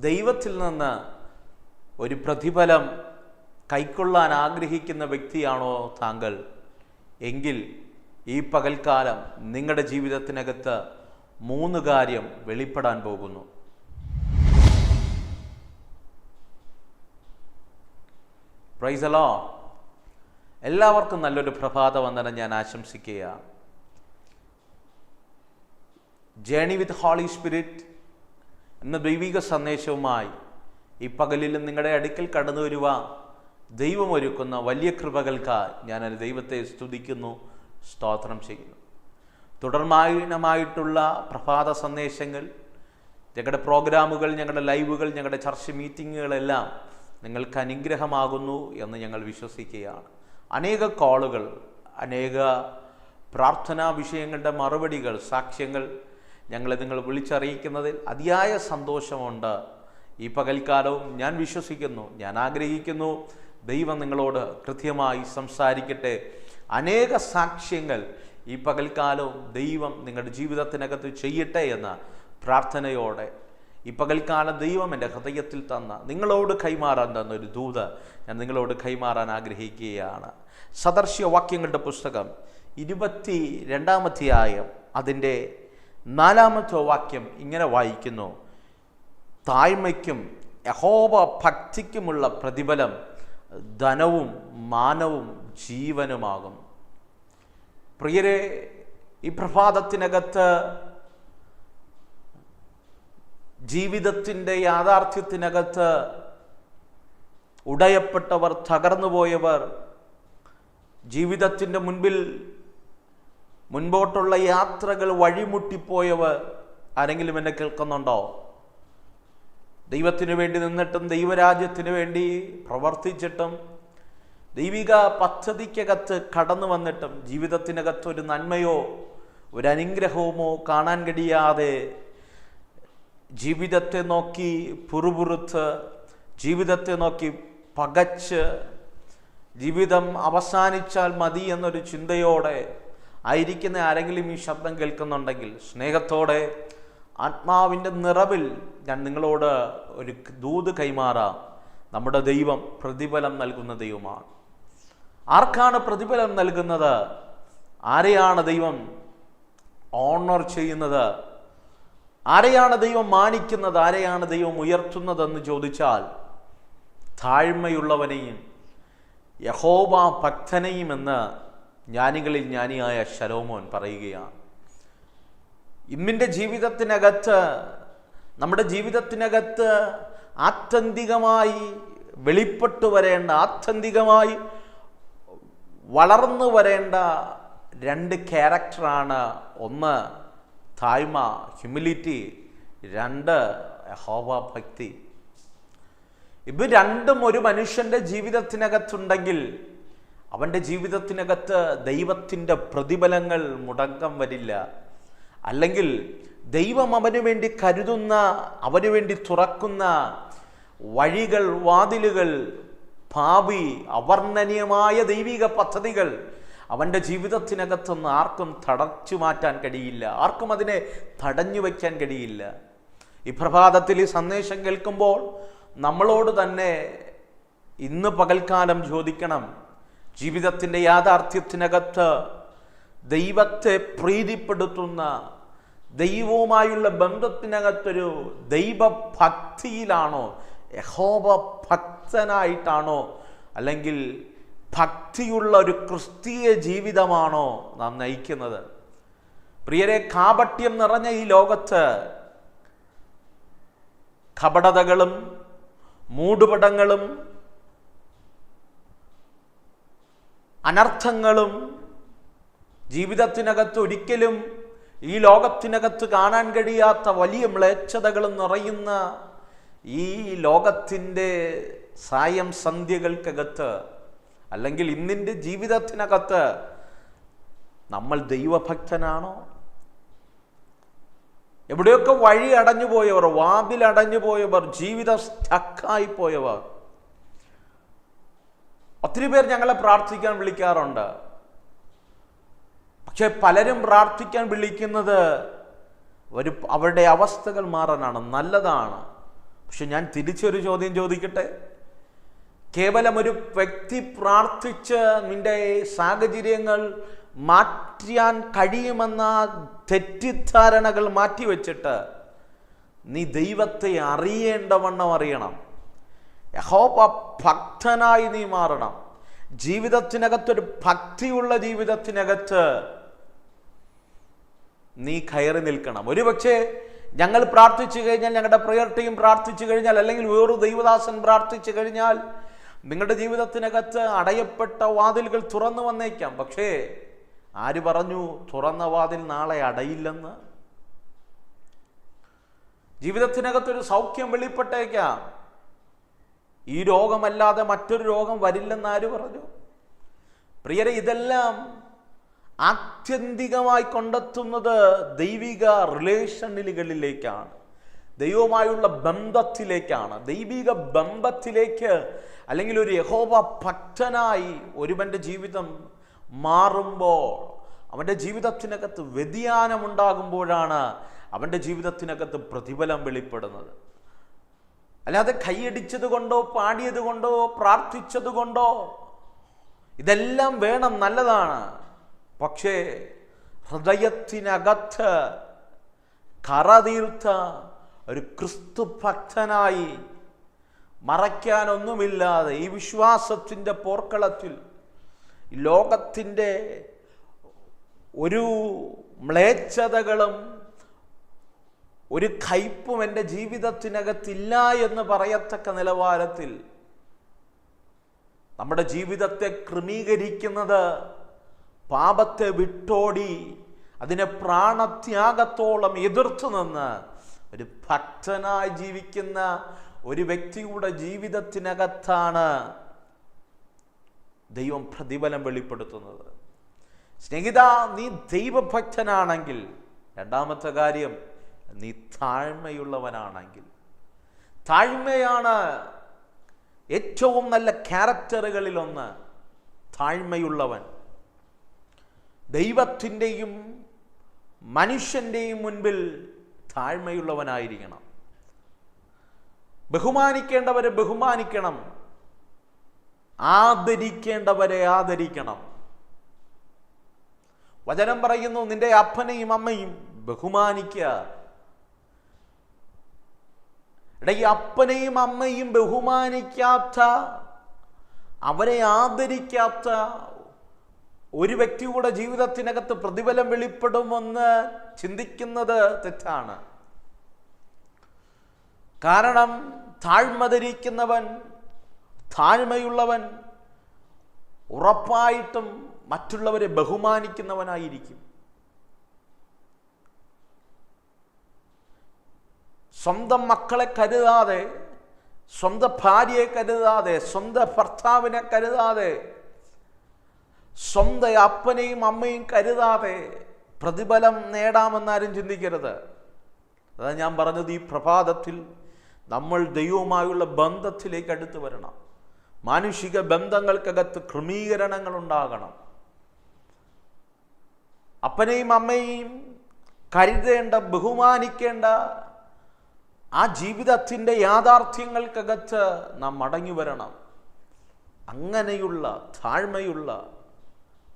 ദൈവത്തിൽ നിന്ന് ഒരു പ്രതിഫലം കൈക്കൊള്ളാൻ ആഗ്രഹിക്കുന്ന വ്യക്തിയാണോ താങ്കൾ? എങ്കിൽ ഈ പകൽക്കാലം നിങ്ങളുടെ ജീവിതത്തിനകത്ത് മൂന്ന് കാര്യം വെളിപ്പെടാൻ പോകുന്നു. പ്രൈസലോ എല്ലാവർക്കും നല്ലൊരു പ്രഭാത വന്ദനം ഞാൻ ആശംസിക്കുക ജേണി വിത്ത് ഹോളി സ്പിരിറ്റ് എന്ന ദൈവിക സന്ദേശവുമായി ഈ പകലിലും നിങ്ങളുടെ അടുക്കൽ കടന്നു വരുവാൻ ദൈവമൊരുക്കുന്ന വലിയ കൃപകൾക്കായി ഞാൻ ദൈവത്തെ സ്തുതിക്കുന്നു സ്തോത്രം ചെയ്യുന്നു. തുടർമാനമായിട്ടുള്ള പ്രഭാത സന്ദേശങ്ങൾ ഞങ്ങളുടെ പ്രോഗ്രാമുകൾ ഞങ്ങളുടെ ലൈവുകൾ ഞങ്ങളുടെ ചർച്ച മീറ്റിങ്ങുകളെല്ലാം നിങ്ങൾക്ക് അനുഗ്രഹമാകുന്നു എന്ന് ഞങ്ങൾ വിശ്വസിക്കുകയാണ്. അനേക കോളുകൾ അനേക പ്രാർത്ഥനാ വിഷയങ്ങളുടെ മറുപടികൾ സാക്ഷ്യങ്ങൾ ഞങ്ങളെ നിങ്ങൾ വിളിച്ചറിയിക്കുന്നതിൽ അതിയായ സന്തോഷമുണ്ട്. ഈ പകൽക്കാലവും ഞാൻ വിശ്വസിക്കുന്നു ഞാൻ ആഗ്രഹിക്കുന്നു ദൈവം നിങ്ങളോട് കൃത്യമായി സംസാരിക്കട്ടെ. അനേക സാക്ഷ്യങ്ങൾ ഈ പകൽക്കാലവും ദൈവം നിങ്ങളുടെ ജീവിതത്തിനകത്ത് ചെയ്യട്ടെ എന്ന പ്രാർത്ഥനയോടെ ഈ പകൽക്കാലം ദൈവം എന്റെ ഹൃദയത്തിൽ തന്ന നിങ്ങളോട് കൈമാറാൻ തന്ന ഒരു ദൂത് ഞാൻ നിങ്ങളോട് കൈമാറാൻ ആഗ്രഹിക്കുകയാണ്. സദർശ്യ വാക്യങ്ങളുടെ പുസ്തകം ഇരുപത്തി രണ്ടാമധ്യായം അതിന്റെ നാലാമത്തെ വാക്യം ഇങ്ങനെ വായിക്കുന്നു. താഴ്മയ്ക്കും യഹോബ ഭക്തിക്കുമുള്ള പ്രതിഫലം ധനവും മാനവും ജീവനുമാകും. പ്രിയരെ ഈ പ്രഭാതത്തിനകത്ത് ജീവിതത്തിന്റെ യാഥാർത്ഥ്യത്തിനകത്ത് ഉടയപ്പെട്ടവർ തകർന്നുപോയവർ ജീവിതത്തിന്റെ മുൻപിൽ മുൻപോട്ടുള്ള യാത്രകൾ വഴിമുട്ടിപ്പോയവർ ആരെങ്കിലും എന്നെ കേൾക്കുന്നുണ്ടോ? ദൈവത്തിന് വേണ്ടി നിന്നിട്ടും ദൈവരാജ്യത്തിന് വേണ്ടി പ്രവർത്തിച്ചിട്ടും ദൈവിക പദ്ധതിക്കകത്ത് കടന്നു വന്നിട്ടും ജീവിതത്തിനകത്ത് ഒരു നന്മയോ ഒരു അനുഗ്രഹവുമോ കാണാൻ കഴിയാതെ ജീവിതത്തെ നോക്കി പുറുപുറുത്ത് ജീവിതത്തെ നോക്കി പകച്ച് ജീവിതം അവസാനിച്ചാൽ മതി എന്നൊരു ചിന്തയോടെ ആയിരിക്കുന്ന ആരെങ്കിലും ഈ ശബ്ദം കേൾക്കുന്നുണ്ടെങ്കിൽ സ്നേഹത്തോടെ ആത്മാവിന്റെ നിറവിൽ ഞാൻ നിങ്ങളോട് ഒരു ദൂത് കൈമാറാം. നമ്മുടെ ദൈവം പ്രതിഫലം നൽകുന്ന ദൈവമാണ്. ആർക്കാണ് പ്രതിഫലം നൽകുന്നത്? ആരെയാണ് ദൈവം ഓണർ ചെയ്യുന്നത്? ആരെയാണ് ദൈവം മാനിക്കുന്നത്? ആരെയാണ് ദൈവം ഉയർത്തുന്നതെന്ന് ചോദിച്ചാൽ താഴ്മയുള്ളവനെയും യഹോബ ഭക്തനെയും എന്ന് ജ്ഞാനികളിൽ ജ്ഞാനിയായ ശലോമോൻ പറയുകയാണ് ഇമ്മിന്റെ ജീവിതത്തിനകത്ത് നമ്മുടെ ജീവിതത്തിനകത്ത് ആത്യന്തികമായി വെളിപ്പെട്ടു വരേണ്ട ആത്യന്തികമായി വളർന്നു വരേണ്ട രണ്ട് ക്യാരക്ടറാണ് ഒന്ന് താഴ്മ ഹ്യൂമിലിറ്റി രണ്ട് ഹോവ ഭക്തി. ഇത് രണ്ടും ഒരു മനുഷ്യന്റെ ജീവിതത്തിനകത്തുണ്ടെങ്കിൽ അവന്റെ ജീവിതത്തിനകത്ത് ദൈവത്തിന്റെ പ്രതിഫലങ്ങൾ മുടക്കം വരില്ല. അല്ലെങ്കിൽ ദൈവം അവന് വേണ്ടി കരുതുന്ന അവന് വേണ്ടി തുറക്കുന്ന വഴികൾ വാതിലുകൾ ഭാവി അവർണനീയമായ ദൈവിക പദ്ധതികൾ അവന്റെ ജീവിതത്തിനകത്തുനിന്ന് ആർക്കും തടച്ചു മാറ്റാൻ കഴിയില്ല. ആർക്കും അതിനെ തടഞ്ഞു വയ്ക്കാൻ കഴിയില്ല. ഈ പ്രഭാതത്തിൽ ഈ സന്ദേശം കേൾക്കുമ്പോൾ നമ്മളോട് തന്നെ ഇന്ന് പകൽക്കാലം ചോദിക്കണം ജീവിതത്തിന്റെ യാഥാർത്ഥ്യത്തിനകത്ത് ദൈവത്തെ പ്രീതിപ്പെടുത്തുന്ന ദൈവവുമായുള്ള ബന്ധത്തിനകത്തൊരു ദൈവഭക്തിയിലാണോ യഹോബ ഭക്തനായിട്ടാണോ അല്ലെങ്കിൽ ഭക്തിയുള്ള ഒരു ക്രിസ്തീയ ജീവിതമാണോ നാം നയിക്കുന്നത്? പ്രിയരെ കാപട്യം നിറഞ്ഞ ഈ ലോകത്ത് കപടതകളും മൂടുപടങ്ങളും അനർത്ഥങ്ങളും ജീവിതത്തിനകത്ത് ഒരിക്കലും ഈ ലോകത്തിനകത്ത് കാണാൻ കഴിയാത്ത വലിയ മ്ലേച്ഛതകളും നിറയുന്ന ഈ ലോകത്തിന്റെ സായം സന്ധ്യകൾക്കകത്ത് അല്ലെങ്കിൽ ഇന്നിന്റെ ജീവിതത്തിനകത്ത് നമ്മൾ ദൈവഭക്തനാണോ? എവിടെയൊക്കെ വഴി അടഞ്ഞു പോയവർ വാതിൽ അടഞ്ഞു പോയവർ ജീവിതം സ്റ്റക്കായി പോയവർ ഒത്തിരി പേർ ഞങ്ങളെ പ്രാർത്ഥിക്കാൻ വിളിക്കാറുണ്ട്. പക്ഷെ പലരും പ്രാർത്ഥിക്കാൻ വിളിക്കുന്നത് ഒരു അവരുടെ അവസ്ഥകൾ മാറാനാണ് നല്ലതാണ്. പക്ഷെ ഞാൻ തിരിച്ചൊരു ചോദ്യം ചോദിക്കട്ടെ? കേവലം ഒരു വ്യക്തി പ്രാർത്ഥിച്ച് നിന്റെ സാഹചര്യങ്ങൾ മാറ്റാൻ കഴിയുമെന്ന തെറ്റിദ്ധാരണകൾ മാറ്റിവെച്ചിട്ട് നീ ദൈവത്തെ അറിയേണ്ടവണ്ണം അറിയണം. യഹോവ ഭക്തനായി നീ മാറണം. ജീവിതത്തിനകത്തൊരു ഭക്തിയുള്ള ജീവിതത്തിനകത്ത് നീ കയറി നിൽക്കണം. ഒരുപക്ഷെ ഞങ്ങൾ പ്രാർത്ഥിച്ചു കഴിഞ്ഞാൽ ഞങ്ങളുടെ പ്രയർ ടീം പ്രാർത്ഥിച്ചു കഴിഞ്ഞാൽ അല്ലെങ്കിൽ വേറൊരു ദൈവദാസൻ പ്രാർത്ഥിച്ചു കഴിഞ്ഞാൽ നിങ്ങളുടെ ജീവിതത്തിനകത്ത് അടയപ്പെട്ട വാതിലുകൾ തുറന്നു വന്നേക്കാം. പക്ഷേ ആര് പറഞ്ഞു തുറന്ന വാതിൽ നാളെ അടയില്ലെന്ന്? ജീവിതത്തിനകത്തൊരു സൗഖ്യം വെളിപ്പെട്ടേക്കാം. ഈ രോഗമല്ലാതെ മറ്റൊരു രോഗം വരില്ലെന്നാര് പറഞ്ഞു? പ്രിയരെ ഇതെല്ലാം ആത്യന്തികമായി കൊണ്ടെത്തുന്നത് ദൈവിക റിലേഷനുകളിലേക്കാണ് ദൈവമായുള്ള ബന്ധത്തിലേക്കാണ്. ദൈവിക ബന്ധത്തിലേക്ക് അല്ലെങ്കിൽ ഒരു യഹോവ ഭക്തനായി ഒരുവന്റെ ജീവിതം മാറുമ്പോൾ അവന്റെ ജീവിതത്തിനകത്ത് വ്യതിയാനമുണ്ടാകുമ്പോഴാണ് അവന്റെ ജീവിതത്തിനകത്ത് പ്രതിഫലം വെളിപ്പെടുന്നത്. അല്ലാതെ കൈയടിച്ചത് കൊണ്ടോ പാടിയത് കൊണ്ടോ പ്രാർത്ഥിച്ചത് കൊണ്ടോ ഇതെല്ലാം വേണം നല്ലതാണ്. പക്ഷേ ഹൃദയത്തിനകത്ത് കറതീർത്ത ഒരു ക്രിസ്തു ഭക്തനായി മറയ്ക്കാനൊന്നുമില്ലാതെ ഈ വിശ്വാസത്തിന്റെ പോർക്കളത്തിൽ ലോകത്തിന്റെ ഒരു മ്ലേച്ഛതകളും ഒരു കയ്പും എന്റെ ജീവിതത്തിനകത്തില്ല എന്ന് പറയത്തക്ക നിലവാരത്തിൽ നമ്മുടെ ജീവിതത്തെ ക്രമീകരിക്കുന്നത് പാപത്തെ വിട്ടോടി അതിനെ പ്രാണത്യാഗത്തോളം എതിർത്തു നിന്ന് ഒരു ഭക്തനായി ജീവിക്കുന്ന ഒരു വ്യക്തിയുടെ ജീവിതത്തിനകത്താണ് ദൈവം പ്രതിഫലം വെളിപ്പെടുത്തുന്നത്. സ്നേഹിത നീ ദൈവഭക്തനാണെങ്കിൽ രണ്ടാമത്തെ കാര്യം നീ താഴ്മയുള്ളവനാണെങ്കിൽ. താഴ്മയാണ് ഏറ്റവും നല്ല ക്യാരക്ടറുകളിലൊന്ന് താഴ്മയുള്ളവൻ. ദൈവത്തിന്റെയും മനുഷ്യന്റെയും മുൻപിൽ താഴ്മയുള്ളവനായിരിക്കണം. ബഹുമാനിക്കേണ്ടവരെ ബഹുമാനിക്കണം. ആദരിക്കേണ്ടവരെ ആദരിക്കണം. വചനം പറയുന്നു നിന്റെ അപ്പനെയും അമ്മയും ബഹുമാനിക്കുക. എടാ ഈ അപ്പനെയും അമ്മയും ബഹുമാനിക്കാത്ത അവരെ ആദരിക്കാത്ത ഒരു വ്യക്തി വ്യക്തിയുടെ ജീവിതത്തിനകത്ത് പ്രതിഫലം വെളിപ്പെടുമെന്ന് ചിന്തിക്കുന്നത് തെറ്റാണ്. കാരണം താഴ്മതിരിക്കുന്നവൻ താഴ്മയുള്ളവൻ ഉറപ്പായിട്ടും മറ്റുള്ളവരെ ബഹുമാനിക്കുന്നവനായിരിക്കും. സ്വന്തം മക്കളെ കരുതാതെ സ്വന്തം ഭാര്യയെ കരുതാതെ സ്വന്തം ഭർത്താവിനെ കരുതാതെ സ്വന്തം അപ്പനെയും അമ്മയും കരുതാതെ പ്രതിഫലം നേടാമെന്നാരും ചിന്തിക്കരുത്. അതാ ഞാൻ പറഞ്ഞത് ഈ പ്രഭാതത്തിൽ നമ്മൾ ദൈവവുമായുള്ള ബന്ധത്തിലേക്ക് അടുത്ത് വരണം. മാനുഷിക ബന്ധങ്ങൾക്കകത്ത് ക്രമീകരണങ്ങൾ ഉണ്ടാകണം. അപ്പനെയും അമ്മയെയും കരുതേണ്ട ബഹുമാനിക്കേണ്ട ആ ജീവിതത്തിന്റെ യാഥാർത്ഥ്യങ്ങൾക്കകത്ത് നാം മടങ്ങി വരണം. അങ്ങനെയുള്ള താഴ്മയുള്ള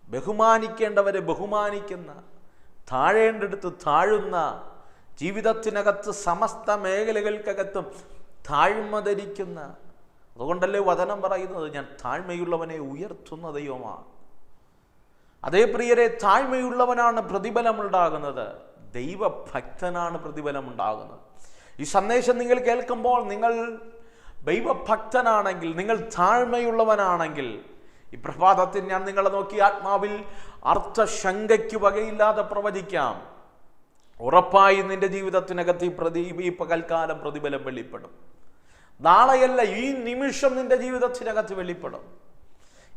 ബഹുമാനിക്കേണ്ടവരെ ബഹുമാനിക്കുന്ന താഴേണ്ടടുത്ത് താഴുന്ന ജീവിതത്തിനകത്ത് സമസ്ത മേഖലകൾക്കകത്തും താഴ്മ ധരിക്കുന്ന അതുകൊണ്ടല്ലേ വചനം പറയുന്നത്? ഞാൻ താഴ്മയുള്ളവനെ ഉയർത്തുന്ന ദൈവമാണ്. അതേ പ്രിയരെ താഴ്മയുള്ളവനാണ് പ്രതിഫലമുണ്ടാകുന്നത്. ദൈവഭക്തനാണ് പ്രതിഫലമുണ്ടാകുന്നത്. ഈ സന്ദേശം നിങ്ങൾ കേൾക്കുമ്പോൾ നിങ്ങൾ ദൈവഭക്തനാണെങ്കിൽ നിങ്ങൾ താഴ്മയുള്ളവനാണെങ്കിൽ ഈ പ്രഭാതത്തിൽ ഞാൻ നിങ്ങളെ നോക്കി ആത്മാവിൽ അർത്ഥശങ്കയ്ക്ക് വകയില്ലാതെ പ്രവചിക്കാം. ഉറപ്പായി നിന്റെ ജീവിതത്തിനകത്ത് ഈ പ്രതി ഈ പകൽക്കാലം പ്രതിഫലം വെളിപ്പെടും. നാളെയല്ല ഈ നിമിഷം നിന്റെ ജീവിതത്തിനകത്ത് വെളിപ്പെടും.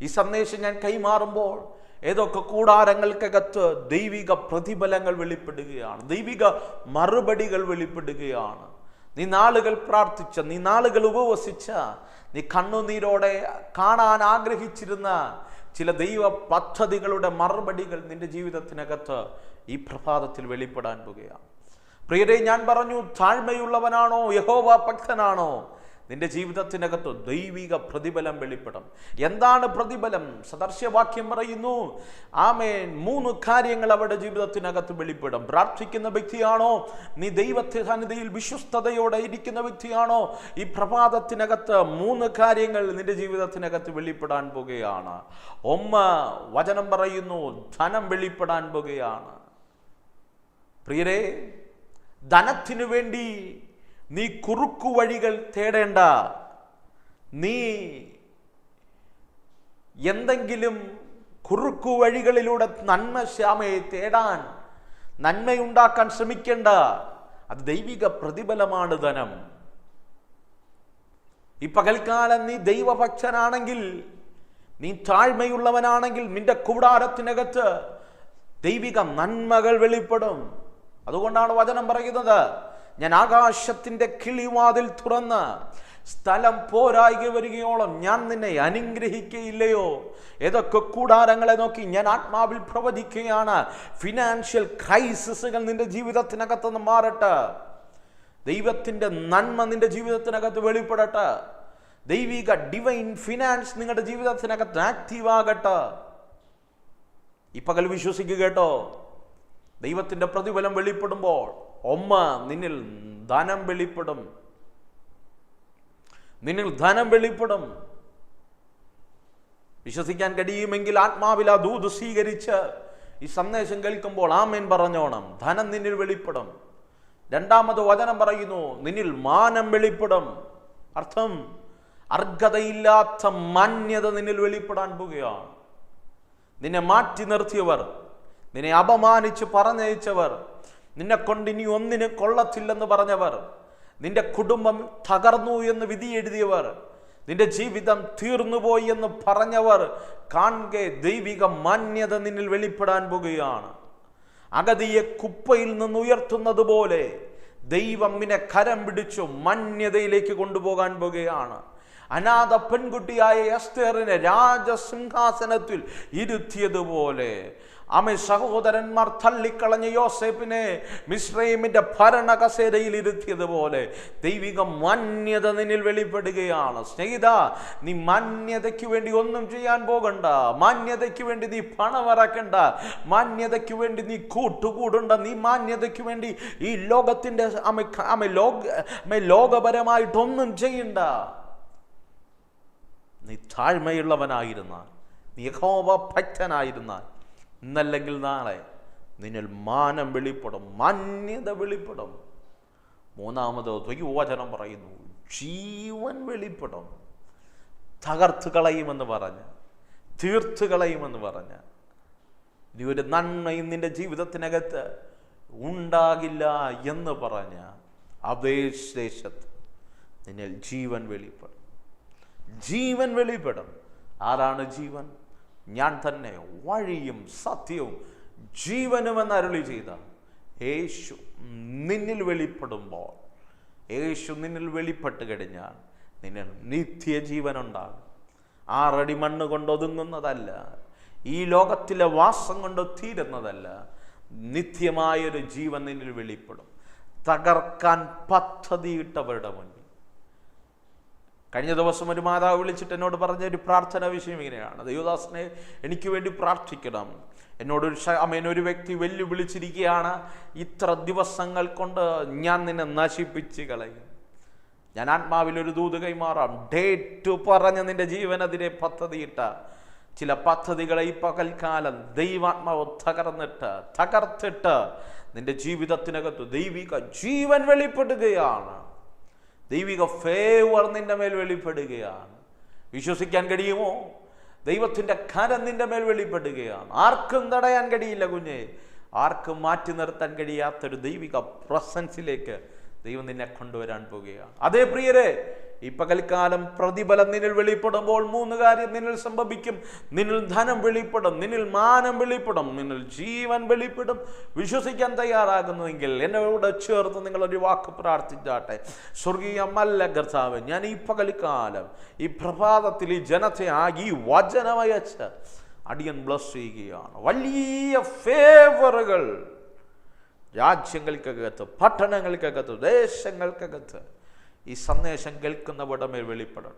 ഈ സന്ദേശം ഞാൻ കൈമാറുമ്പോൾ ഏതൊക്കെ കൂടാരങ്ങൾക്കകത്ത് ദൈവിക പ്രതിഫലങ്ങൾ വെളിപ്പെടുകയാണ് ദൈവിക മറുപടികൾ വെളിപ്പെടുകയാണ്. നീ നാളുകൾ പ്രാർത്ഥിച്ച നീ നാളുകൾ ഉപവസിച്ച നീ കണ്ണുനീരോടെ കാണാൻ ആഗ്രഹിച്ചിരുന്ന ചില ദൈവ പദ്ധതികളുടെ മറുപടികൾ നിന്റെ ജീവിതത്തിനകത്ത് ഈ പ്രഭാതത്തിൽ വെളിപ്പെടാൻ പോകുകയാണ്. പ്രിയരെ ഞാൻ പറഞ്ഞു താഴ്മയുള്ളവനാണോ യഹോവ ഭക്തനാണോ? നിന്റെ ജീവിതത്തിനകത്ത് ദൈവിക പ്രതിഫലം വെളിപ്പെടും എന്താണ് പ്രതിഫലം? സദർശ്യവാക്യം പറയുന്നു ആമേൻ. മൂന്ന് കാര്യങ്ങൾ അവരുടെ ജീവിതത്തിനകത്ത് വെളിപ്പെടും. പ്രാർത്ഥിക്കുന്ന വ്യക്തിയാണോ? നീ ദൈവത്തെ സന്നിധിയിൽ വിശ്വസ്തയോടെ ഇരിക്കുന്ന വ്യക്തിയാണോ? ഈ പ്രഭാതത്തിനകത്ത് മൂന്ന് കാര്യങ്ങൾ നിന്റെ ജീവിതത്തിനകത്ത് വെളിപ്പെടാൻ പോകുകയാണ്. ഒന്ന് വചനം പറയുന്നു ധനം വെളിപ്പെടാൻ പോകുകയാണ്. പ്രിയരെ ധനത്തിനു വേണ്ടി നീ കുറുക്കു വഴികൾ തേടേണ്ട. നീ എന്തെങ്കിലും കുറുക്കു വഴികളിലൂടെ നന്മ ശ്യാമയെ തേടാൻ നന്മയുണ്ടാക്കാൻ ശ്രമിക്കേണ്ട. അത് ദൈവിക പ്രതിഫലമാണ് ധനം. ഈ പകൽക്കാലം നീ ദൈവഭക്തനാണെങ്കിൽ നീ താഴ്മയുള്ളവനാണെങ്കിൽ നിന്റെ കൂടാരത്തിനകത്ത് ദൈവിക നന്മകൾ വെളിപ്പെടും. അതുകൊണ്ടാണ് വചനം പറയുന്നത്. ഞാൻ ആകാശത്തിന്റെ കിളിവാതിൽ തുറന്ന് സ്ഥലം പോരായി വരികയോളം ഞാൻ നിന്നെ അനുഗ്രഹിക്കയില്ലയോ? ഏതൊക്കെ കൂടാരങ്ങളെ നോക്കി ഞാൻ ആത്മാവിൽ പ്രവചിക്കുകയാണ്. ഫിനാൻഷ്യൽ ക്രൈസിസുകൾ നിന്റെ ജീവിതത്തിനകത്ത് നിന്ന് മാറട്ടെ. ദൈവത്തിന്റെ നന്മ നിന്റെ ജീവിതത്തിനകത്ത് വെളിപ്പെടട്ടെ. ദൈവിക ഡിവൈൻ ഫിനാൻസ് നിങ്ങളുടെ ജീവിതത്തിനകത്ത് ആക്റ്റീവ് ആകട്ടെ. ഈ പകൽ വിശ്വസിക്കുക കേട്ടോ. ദൈവത്തിന്റെ പ്രതിഫലം വെളിപ്പെടുമ്പോൾ ഒമ്മ നിന്നിൽ ധനം വെളിപ്പെടും. നിന്നിൽ ധനം വെളിപ്പെടും. വിശ്വസിക്കാൻ കഴിയുമെങ്കിൽ ആത്മാവിൽ ആ ദൂത് സ്വീകരിച്ച് ഈ സന്ദേശം കേൾക്കുമ്പോൾ ആമേൻ പറഞ്ഞോണം. ധനം നിന്നിൽ വെളിപ്പെടും. രണ്ടാമത് വചനം പറയുന്നു നിന്നിൽ മാനം വെളിപ്പെടും. അർത്ഥം അർഹതയില്ലാത്ത മാന്യത നിന്നിൽ വെളിപ്പെടാൻ പോവുകയാണ്. നിന്നെ മാറ്റി നിർത്തിയവർ നിന്നെ അപമാനിച്ച് പറഞ്ഞയച്ചവർ നിന്നെ കൊണ്ട് ഇനി ഒന്നിന് കൊള്ളത്തില്ലെന്ന് പറഞ്ഞവർ. നിന്റെ കുടുംബം തകർന്നു എന്ന് വിധി എഴുതിയവർ. നിന്റെ ജീവിതം തീർന്നുപോയി എന്ന് പറഞ്ഞവർ കാണെ ദൈവിക മാന്യത നിന്നിൽ വെളിപ്പെടാൻ പോകുകയാണ്. അഗതിയെ കുപ്പയിൽ നിന്ന് ഉയർത്തുന്നത് പോലെ ദൈവം നിന്നെ കരം പിടിച്ചു മാന്യതയിലേക്ക് കൊണ്ടുപോകാൻ പോകുകയാണ്. അനാഥ പെൺകുട്ടിയായ എസ്തേറിനെ രാജസിംഹാസനത്തിൽ ഇരുത്തിയതുപോലെ അമേ സഹോദരന്മാർ തള്ളിക്കളഞ്ഞ യോസേപ്പിനെ മിശ്രീമിന്റെ ഭരണ കസേരയിൽ ഇരുത്തിയതുപോലെ ദൈവിക മാന്യത നിന്നിൽ വെളിപ്പെടുകയാണ്. സ്നേഹിത നീ മാന്യതയ്ക്ക് വേണ്ടി ഒന്നും ചെയ്യാൻ പോകണ്ട. മാന്യതയ്ക്ക് വേണ്ടി നീ പണമറക്കണ്ട മാന്യതയ്ക്ക് വേണ്ടി നീ കൂട്ടുകൂടണ്ട. നീ മാന്യതയ്ക്ക് വേണ്ടി ഈ ലോകത്തിന്റെ അമ അമ ലോക അമ ലോകപരമായിട്ടൊന്നും ചെയ്യണ്ട. നീ താഴ്മയുള്ളവനായിരുന്നാൽ നീ യഹോവ ഭക്തനായിരുന്നാൽ ഇന്നല്ലെങ്കിൽ നാളെ നിന്നിൽ മാനം വെളിപ്പെടും മാന്യത വെളിപ്പെടും. മൂന്നാമത് ദ്വൈവചനം പറയുന്നു ജീവൻ വെളിപ്പെടും. തകർത്ത് കളയുമെന്ന് പറഞ്ഞ് തീർത്ത് കളയുമെന്ന് പറഞ്ഞ്. ഇനി ഒരു നന്മയും നിന്റെ ജീവിതത്തിനകത്ത് ഉണ്ടാകില്ല എന്ന് പറഞ്ഞ അപേശേഷത്ത് നിന്നിൽ ജീവൻ വെളിപ്പെടും. ജീവൻ വെളിപ്പെടും. ആരാണ് ജീവൻ? ഞാൻ തന്നെ വഴിയും സത്യവും ജീവനുമെന്ന് അരുളി ചെയ്ത. യേശു നിന്നിൽ വെളിപ്പെടുമ്പോൾ യേശു നിന്നിൽ വെളിപ്പെട്ട് കഴിഞ്ഞാൽ നിന്നിൽ നിത്യജീവൻ ഉണ്ടാകും ആറടി മണ്ണ് കൊണ്ട് ഒതുങ്ങുന്നതല്ല ഈ ലോകത്തിലെ വാസം കൊണ്ട് തീരുന്നതല്ല നിത്യമായൊരു ജീവൻ നിന്നിൽ വെളിപ്പെടും. തകർക്കാൻ പദ്ധതിയിട്ടവരുടെ മുന്നിൽ കഴിഞ്ഞ ദിവസം ഒരു മാതാവ് വിളിച്ചിട്ട് എന്നോട് പറഞ്ഞ ഒരു പ്രാർത്ഥന വിഷയം ഇങ്ങനെയാണ്. ദൈവദാസനെ എനിക്ക് വേണ്ടി പ്രാർത്ഥിക്കണം. എന്നോട് ഒരു അമ്മേനെ ഒരു വ്യക്തി വെല്ലുവിളിച്ചിരിക്കുകയാണ് ഇത്ര ദിവസങ്ങൾ കൊണ്ട് ഞാൻ നിന്നെ നശിപ്പിച്ച് കളയും. ഞാൻ ആത്മാവിൽ ഒരു ദൂത് കൈമാറാം. ഡേറ്റ് പറഞ്ഞ് നിന്റെ ജീവനതിരെ പദ്ധതിയിട്ട. ചില പദ്ധതികളെ ഈ പകൽക്കാലം ദൈവാത്മാവ് തകർന്നിട്ട് തകർത്തിട്ട് നിന്റെ ജീവിതത്തിനകത്ത് ദൈവിക ജീവൻ വെളിപ്പെടുകയാണ്. ദൈവിക ഫേവർ നിന്റെ മേൽ വെളിപ്പെടുകയാണ്. വിശ്വസിക്കാൻ കഴിയുമോ? ദൈവത്തിന്റെ കരം നിന്റെ മേൽ വെളിപ്പെടുകയാണ്. ആർക്കും തടയാൻ കഴിയില്ല കുഞ്ഞെ. ആർക്കും മാറ്റി നിർത്താൻ കഴിയാത്തൊരു ദൈവിക പ്രസൻസിലേക്ക് ദൈവം നിന്നെ കൊണ്ടുവരാൻ പോവുകയാണ് അതേ പ്രിയരെ ഈ പകൽക്കാലം പ്രതിഫലം നിന്നിൽ വെളിപ്പെടുമ്പോൾ മൂന്ന് കാര്യം നിന്നിൽ സംഭവിക്കും. നിന്നിൽ ധനം വെളിപ്പെടും നിന്നിൽ മാനം വെളിപ്പെടും നിന്നിൽ ജീവൻ വെളിപ്പെടും. വിശ്വസിക്കാൻ തയ്യാറാകുന്നുവെങ്കിൽ എന്നോട് ചേർത്ത് നിങ്ങൾ ഒരു വാക്ക് പ്രാർത്ഥിച്ചാട്ടെ. സ്വർഗീയ മല്ല കർത്താവ് ഞാൻ ഈ പകൽക്കാലം ഈ പ്രഭാതത്തിൽ ഈ ജനത്തെ ആകി വചനമയച്ച് അടിയൻ ബ്ലസ് ചെയ്യുകയാണ്. വലിയ ഫേവറുകൾ രാജ്യങ്ങൾക്കകത്ത് പട്ടണങ്ങൾക്കകത്ത് ദേശങ്ങൾക്കകത്ത് ഈ സന്ദേശം കേൾക്കുന്നവരുടെ മേൽ വെളിപ്പെടണം.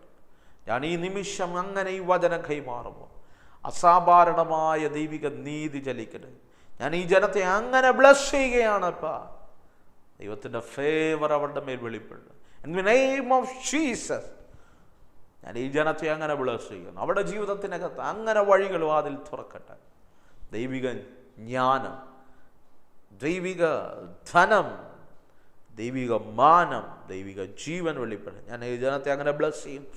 ഞാൻ ഈ നിമിഷം അങ്ങനെ ഈ വചനം കൈമാറുമ്പോൾ അസാധാരണമായ ദൈവിക നീതി ചലിക്കട്ടെ ഞാൻ ഈ ജനത്തെ അങ്ങനെ ബ്ലസ് ചെയ്യുകയാണ് ദൈവത്തിന്റെ ഫേവർ അവരുടെ മേൽ വെളിപ്പെടുന്നു in the name of Jesus ഞാൻ ഈ ജനത്തെ അങ്ങനെ ബ്ലസ് ചെയ്യുന്നു. അവരുടെ ജീവിതത്തിനകത്ത് അങ്ങനെ വഴികൾ വാതിൽ തുറക്കട്ടെ. ദൈവിക ജ്ഞാനം ദൈവിക ധനം ദൈവിക മാനം ദൈവിക ജീവൻ വെളിപ്പെടും ഞാൻ ഈ ജനത്തെ അങ്ങനെ ബ്ലസ് ചെയ്യും.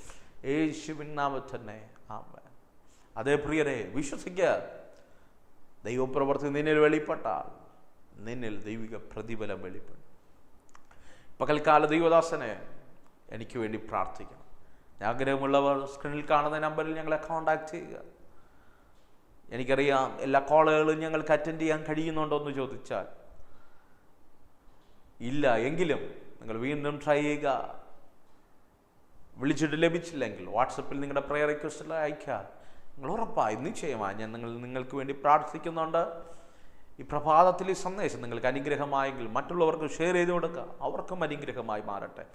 യേശുവിൻ നാമത്തിൽ ആമേൻ. അതേ പ്രിയരെ വിശ്വസിക്കുക ദൈവപ്രവർത്തി നിന്നിൽ വെളിപ്പെട്ടാൽ നിന്നിൽ ദൈവിക പ്രതിഫലം വെളിപ്പെടും. പകൽക്കാല ദൈവദാസനെ എനിക്ക് വേണ്ടി പ്രാർത്ഥിക്കണം. ആഗ്രഹമുള്ളവർ സ്ക്രീനിൽ കാണുന്ന നമ്പറിൽ ഞങ്ങളെ കോൺടാക്ട് ചെയ്യുക. എനിക്കറിയാം എല്ലാ കോളുകളും ഞങ്ങൾക്ക് അറ്റൻഡ് ചെയ്യാൻ കഴിയുന്നുണ്ടോ എന്ന് ചോദിച്ചാൽ ഇല്ല എങ്കിലും നിങ്ങൾ വീണ്ടും ട്രൈ ചെയ്യുക. വിളിച്ചിട്ട് ലഭിച്ചില്ലെങ്കിൽ വാട്സപ്പിൽ നിങ്ങളുടെ പ്രെയർ റിക്വസ്റ്റിൽ അയക്കുക നിങ്ങൾ ഉറപ്പായി നിശ്ചയമായി ഞാൻ നിങ്ങൾ നിങ്ങൾക്ക് വേണ്ടി പ്രാർത്ഥിക്കുന്നുണ്ട്. ഈ പ്രഭാതത്തിൽ ഈ സന്ദേശം നിങ്ങൾക്ക് അനുഗ്രഹമായെങ്കിൽ മറ്റുള്ളവർക്ക് ഷെയർ ചെയ്ത് കൊടുക്കുക. അവർക്കും അനുഗ്രഹമായി മാറട്ടെ.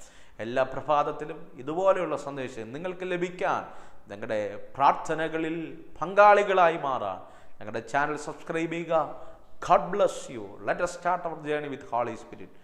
എല്ലാ പ്രഭാതത്തിലും ഇതുപോലെയുള്ള സന്ദേശം നിങ്ങൾക്ക് ലഭിക്കാൻ ഞങ്ങളുടെ പ്രാർത്ഥനകളിൽ പങ്കാളികളായി മാറാൻ ഞങ്ങളുടെ ചാനൽ സബ്സ്ക്രൈബ് ചെയ്യുക. God bless you let start our journey with Holy Spirit